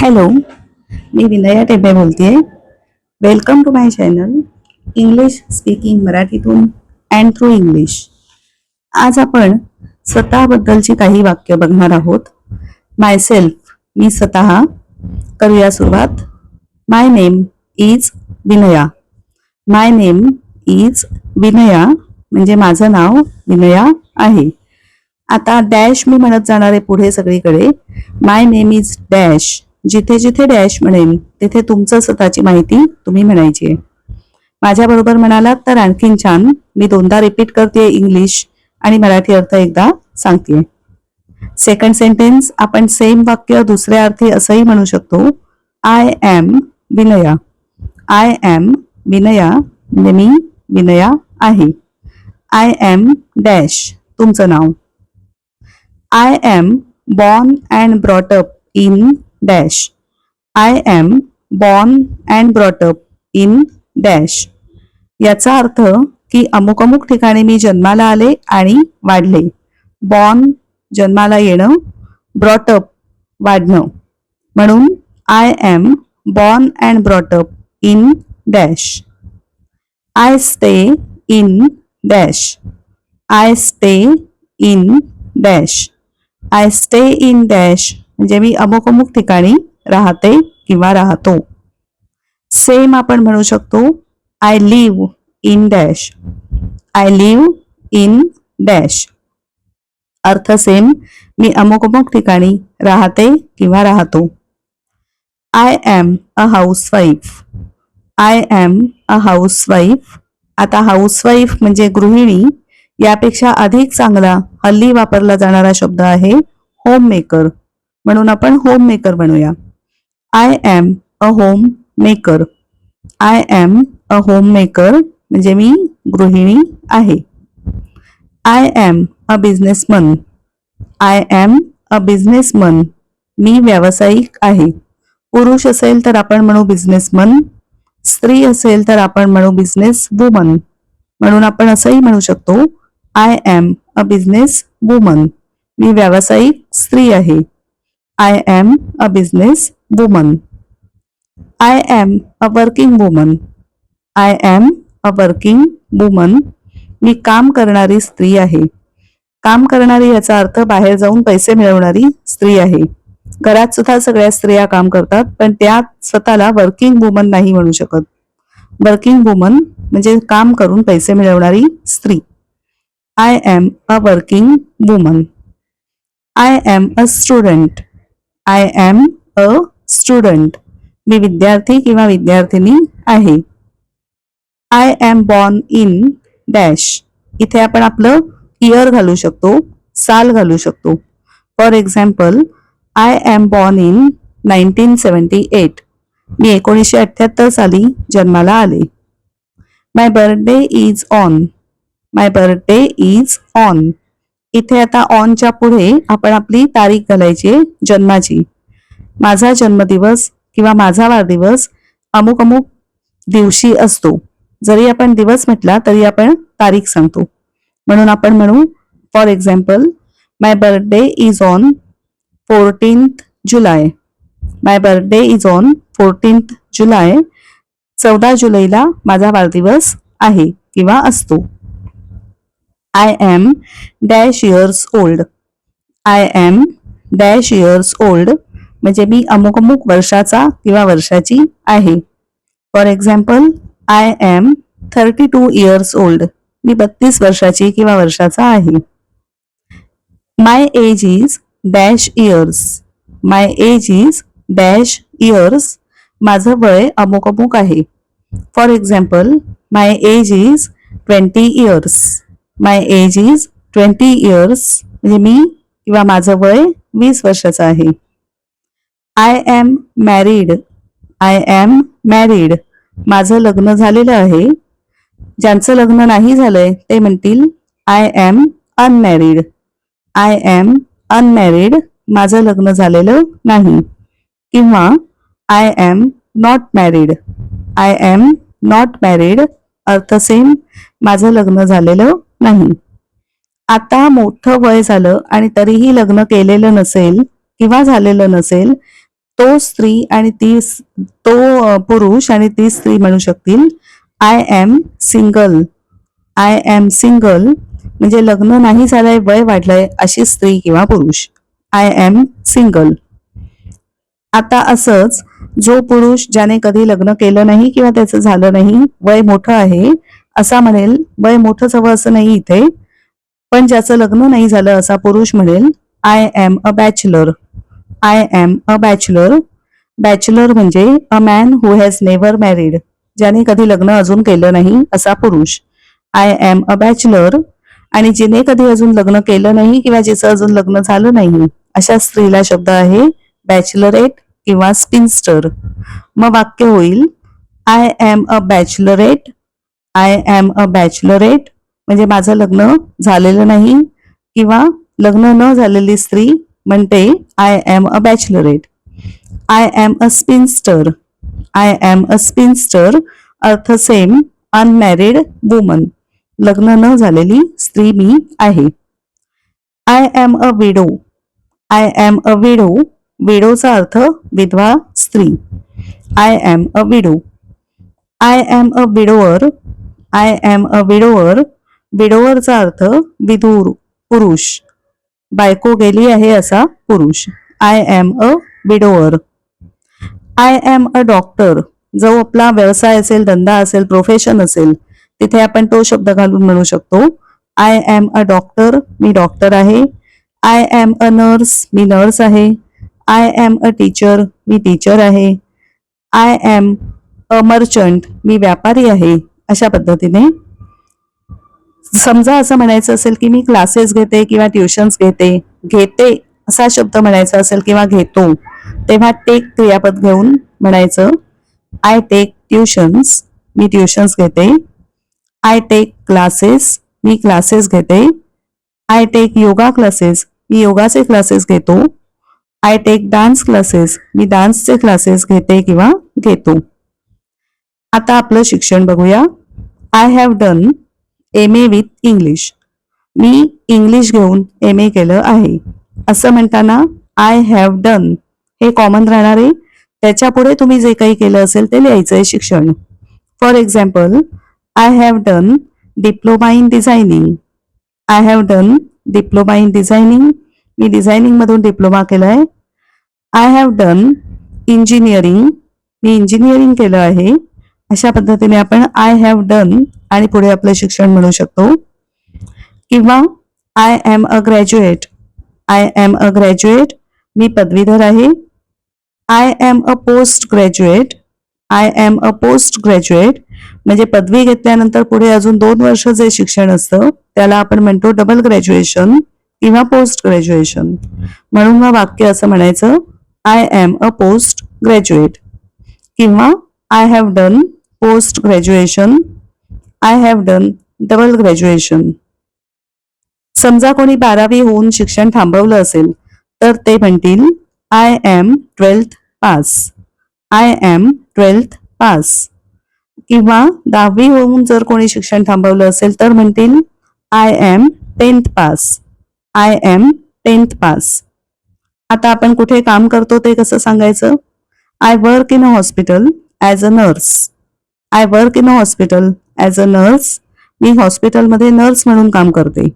Hello मी विनया टेबे बोलते आहे welcome to my channel English speaking मराठीतून अँड थ्रू इंग्लिश आज आपण स्वतःबद्दलची काही वाक्य बघणार आहोत. माय सेल्फ मी स्वतः. करूया सुरुवात. My name is Vinaya. My name is Vinaya म्हणजे माझं नाव विनया आहे. आता डॅश मी म्हणत जाणार आहे पुढे सगळीकडे. माय नेम इज डॅश जिथे जिथे डॅश म्हणेल तिथे तुमचं स्वतःची माहिती तुम्ही म्हणायची आहे. माझ्याबरोबर म्हणालात तर आणखीन छान. मी दोनदा रिपीट करते इंग्लिश आणि मराठी अर्थ एकदा सांगते सेकंड सेंटेन्स आपण सेम वाक्य दुसऱ्या अर्थी असंही म्हणू शकतो. I am Vinaya. I am Vinaya म्हणजे मी विनया आहे. आय एम डॅश तुमचं नाव. I am born and brought up in dash. I am born and brought up in dash. याचा अर्थ की अमुक अमुक ठिकाणी मी जन्माला आले आणि वाढले. बॉर्न जन्माला येणं ब्रॉटअप वाढणं. म्हणून I am born and brought up in dash. I stay in dash. I stay in dash. I stay in dash म्हणजे मी अमुक अमुक ठिकाणी राहते किंवा राहतो. सेम आपण म्हणू शकतो I live in dash I live in dash अर्थ सेम मी अमुक अमुक ठिकाणी राहते किंवा राहतो. I am a housewife I am a housewife आता हाऊसवाईफ म्हणजे गृहिणी यापेक्षा अधिक चांगला हल्ली वापरला जाणारा शब्द आहे होम मेकर म्हणून आपण home maker बनूया. I am a home maker I am a home maker म्हणजे मी गृहिणी आहे. I am a businessman I am a businessman मी व्यावसायिक आहे. पुरुष असेल तर आपण म्हणू बिझनेसमन स्त्री असेल तर आपण म्हणू बिझनेस वुमन म्हणून आपण असंही म्हणू शकतो I am a business woman मी व्यावसायिक स्त्री आहे. I am a business woman I am a working woman I am a working woman मी काम करणारी स्त्री आहे. काम करणारी याचा अर्थ बाहेर जाऊन पैसे मिळवणारी स्त्री आहे. घरात सुद्धा सगळ्या स्त्रिया काम करतात पण त्या स्वतःला वर्किंग वुमन नाही म्हणू शकत. वर्किंग वुमन म्हणजे काम करून पैसे मिळवणारी स्त्री. I am a working woman I am a student I am a student मी विद्यार्थी किंवा विद्यार्थिनी आहे. I am born in dash इथे आपण आपलं इयर घालू शकतो साल घालू शकतो. For example I am born in nineteen seventy eight मी एकोणीसशे अठ्ठ्याहत्तर साली जन्माला आले. My birthday is on my birthday is on इथे आता ऑनच्या पुढे आपण आपली तारीख घालायची आहे जन्माची. माझा जन्मदिवस किंवा माझा वाढदिवस अमुक अमुक दिवशी असतो. जरी आपण दिवस म्हटला तरी आपण तारीख सांगतो. म्हणून आपण म्हणू for example my birthday is on fourteenth July my birthday is on fourteenth July चौदा जुलैला माझा वाढदिवस आहे किंवा असतो. I am dash years old I am dash years old म्हणजे मी अमुक अमुक वर्षाचा किंवा वर्षाची आहे. For example I am thirty two years old मी बत्तीस वर्षाची किंवा वर्षाचा आहे. My age is dash years my age is dash years माझं वय अमुक अमुक आहे. For example my age is twenty years my age is twenty years म्हणजे मी किंवा माझं वय वीस वर्षाचं आहे. I am married I am married माझं लग्न झालेलं आहे. ज्यांचं लग्न नाही झालंय ते म्हणतील I am unmarried I am unmarried माझं लग्न झालेलं नाही. किंवा I am not married I am not married अर्थ सेम माझं लग्न झालेलं नाही. आता मोठं वय झालं आणि तरीही लग्न केलेलं नसेल किंवा झालेलं नसेल तो स्त्री आणि ती तो पुरुष आणि ती स्त्री म्हणू शकतील. I am single I am single म्हणजे लग्न नाही झालंय वय वाढलंय अशी स्त्री किंवा पुरुष. आय एम सिंगल आता असंच जो पुरुष ज्याने कधी लग्न केलं नाही किंवा त्याचं झालं नाही वय मोठं आहे असा म्हणेल वय मोठंच हवं असं नाही इथे पण ज्याचं लग्न नाही झालं असा पुरुष म्हणेल I am a bachelor I am a bachelor bachelor म्हणजे a man who has never married ज्याने कधी लग्न अजून केलं नाही असा पुरुष. आय एम अ बॅचलर आणि जिने कधी अजून लग्न केलं नाही किंवा जिचं अजून लग्न झालं नाही अशा स्त्रीला शब्द आहे बॅचलरेट किंवा स्पिन्स्टर. मग वाक्य होईल I am a bachelorette I am a bachelorette म्हणजे माझं लग्न झालेलं नाही किंवा लग्न न झालेली स्त्री म्हणते I am a bachelorette I am a spinster I am a spinster अर्थ सेम अनमॅरिड वुमन लग्न न झालेली स्त्री मी आहे. I am a widow I am a widow विडोचा अर्थ विधवा स्त्री. I am a widow I am a widower I am a widower विडोवरचा अर्थ विधूर पुरुष. बायको गेली आहे असा पुरुष. I am a widower I am a doctor जो आपला व्यवसाय असेल धंदा असेल प्रोफेशन असेल तिथे आपण तो शब्द घालून म्हणू शकतो. आय एम अ डॉक्टर मी डॉक्टर आहे. आय एम अ नर्स मी नर्स आहे. आय एम अ टीचर मी टीचर आहे. आय एम अ मर्चंट मी व्यापारी आहे. अशा पद्धतीने. समजा असं म्हणायचं असेल की मी क्लासेस घेते किंवा ट्युशन्स घेते घेते असा शब्द म्हणायचा असेल किंवा घेतो तेव्हा टेक क्रियापद घेऊन म्हणायचं आय टेक ट्युशन्स मी ट्युशन्स घेते. आय टेक क्लासेस मी क्लासेस घेते. आय टेक योगा क्लासेस मी योगाचे क्लासेस घेतो. आय टेक डान्स क्लासेस मी डान्सचे क्लासेस घेते किंवा घेतो. आता आपलं शिक्षण बघूया. I have done M A with English me English घेऊन एम ए केलं आहे. असं म्हणताना आय हॅव डन हे कॉमन राहणार. आहे त्याच्यापुढे तुम्ही जे काही केलं असेल ते लिहायचं आहे शिक्षण. For example I have done diploma in designing I have done diploma in designing मी डिझायनिंगमधून डिप्लोमा केला आहे आय हॅव डन इंजिनिअरिंग मी इंजिनिअरिंग केलं आहे. अशा पद्धतीने आपण आय हॅव डन आणि पुढे आपलं शिक्षण म्हणू शकतो. किंवा I am a graduate I am a graduate मी पदवीधर आहे. I am a post graduate I am a post graduate म्हणजे पदवी घेतल्यानंतर पुढे अजून दोन वर्ष जे शिक्षण असतं त्याला आपण म्हणतो डबल ग्रॅज्युएशन किंवा पोस्ट ग्रॅज्युएशन म्हणून मग वाक्य असं म्हणायचं I am a post graduate किंवा I have done post graduation I have done double graduation समजा कोणी बारावी होऊन शिक्षण थांबवलं असेल तर ते म्हणतील I am twelfth pass I am twelfth pass किंवा दहावी होऊन जर कोणी शिक्षण थांबवलं असेल तर म्हणतील I am tenth pass I am tenth pass आता आपण कुठे काम करतो ते कसं सांगायचं? I work in a hospital as a nurse I work in a hospital as a nurse. मी हॉस्पिटलमध्ये नर्स म्हणून काम करते.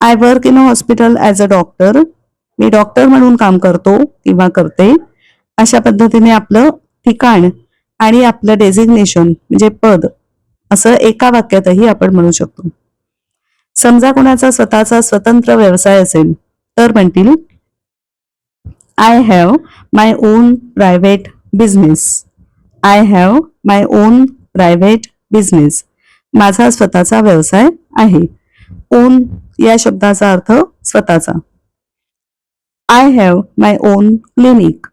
I work in a hospital as a doctor. Me doctor म्हणून काम करतो किंवा करते. अशा पद्धतीने आपलं ठिकाण आणि आपलं डेझिग्नेशन म्हणजे पद असं एका वाक्यातही आपण म्हणू शकतो. समजा कोणाचा स्वतःचा स्वतंत्र व्यवसाय असेल तर म्हणतील I have my own private business I have my own private business माझा स्वतःचा व्यवसाय आहे. ओन या शब्दाचा अर्थ स्वतःचा. I have my own clinic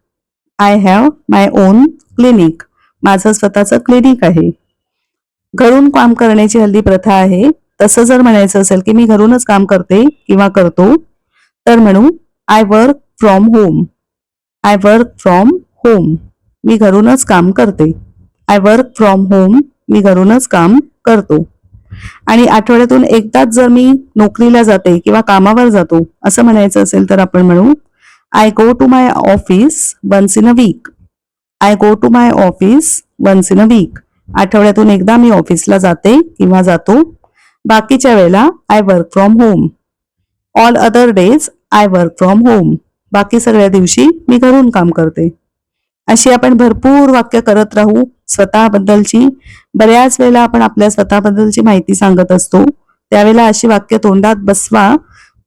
I have my own clinic माझं स्वतःचं क्लिनिक आहे. घरून काम करण्याची हल्ली प्रथा आहे. तसं जर म्हणायचं असेल की मी घरूनच काम करते किंवा करतो तर म्हणू I work from home I work from home मी घरूनच काम करते. आय वर्क फ्रॉम होम मी घरूनच काम करतो. आणि आठवड्यातून एकदाच जर मी नोकरीला जाते किंवा कामावर जातो असं म्हणायचं असेल तर आपण म्हणू I go to my office once in a week I go to my office once in a week आठवड्यातून एकदा मी ऑफिसला जाते किंवा जातो. बाकीच्या वेळेला I work from home all other days I work from home बाकी सगळ्या दिवशी मी घरून काम करते. अशी आपण भरपूर वाक्य करत राहू स्वतःबद्दलची. बऱ्याच वेळेला आपण आपल्या स्वतःबद्दलची माहिती सांगत असतो. त्यावेळेला अशी वाक्य तोंडात बसवा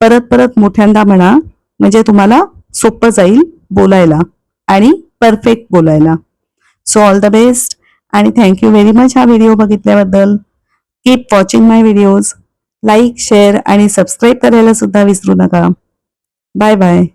परत परत मोठ्यांदा म्हणा म्हणजे तुम्हाला सोपं जाईल बोलायला आणि परफेक्ट बोलायला. सो ऑल द बेस्ट आणि थँक्यू व्हेरी मच हा video बघितल्याबद्दल. Keep watching my videos like share आणि सबस्क्राईब करायला सुद्धा विसरू नका. Bye bye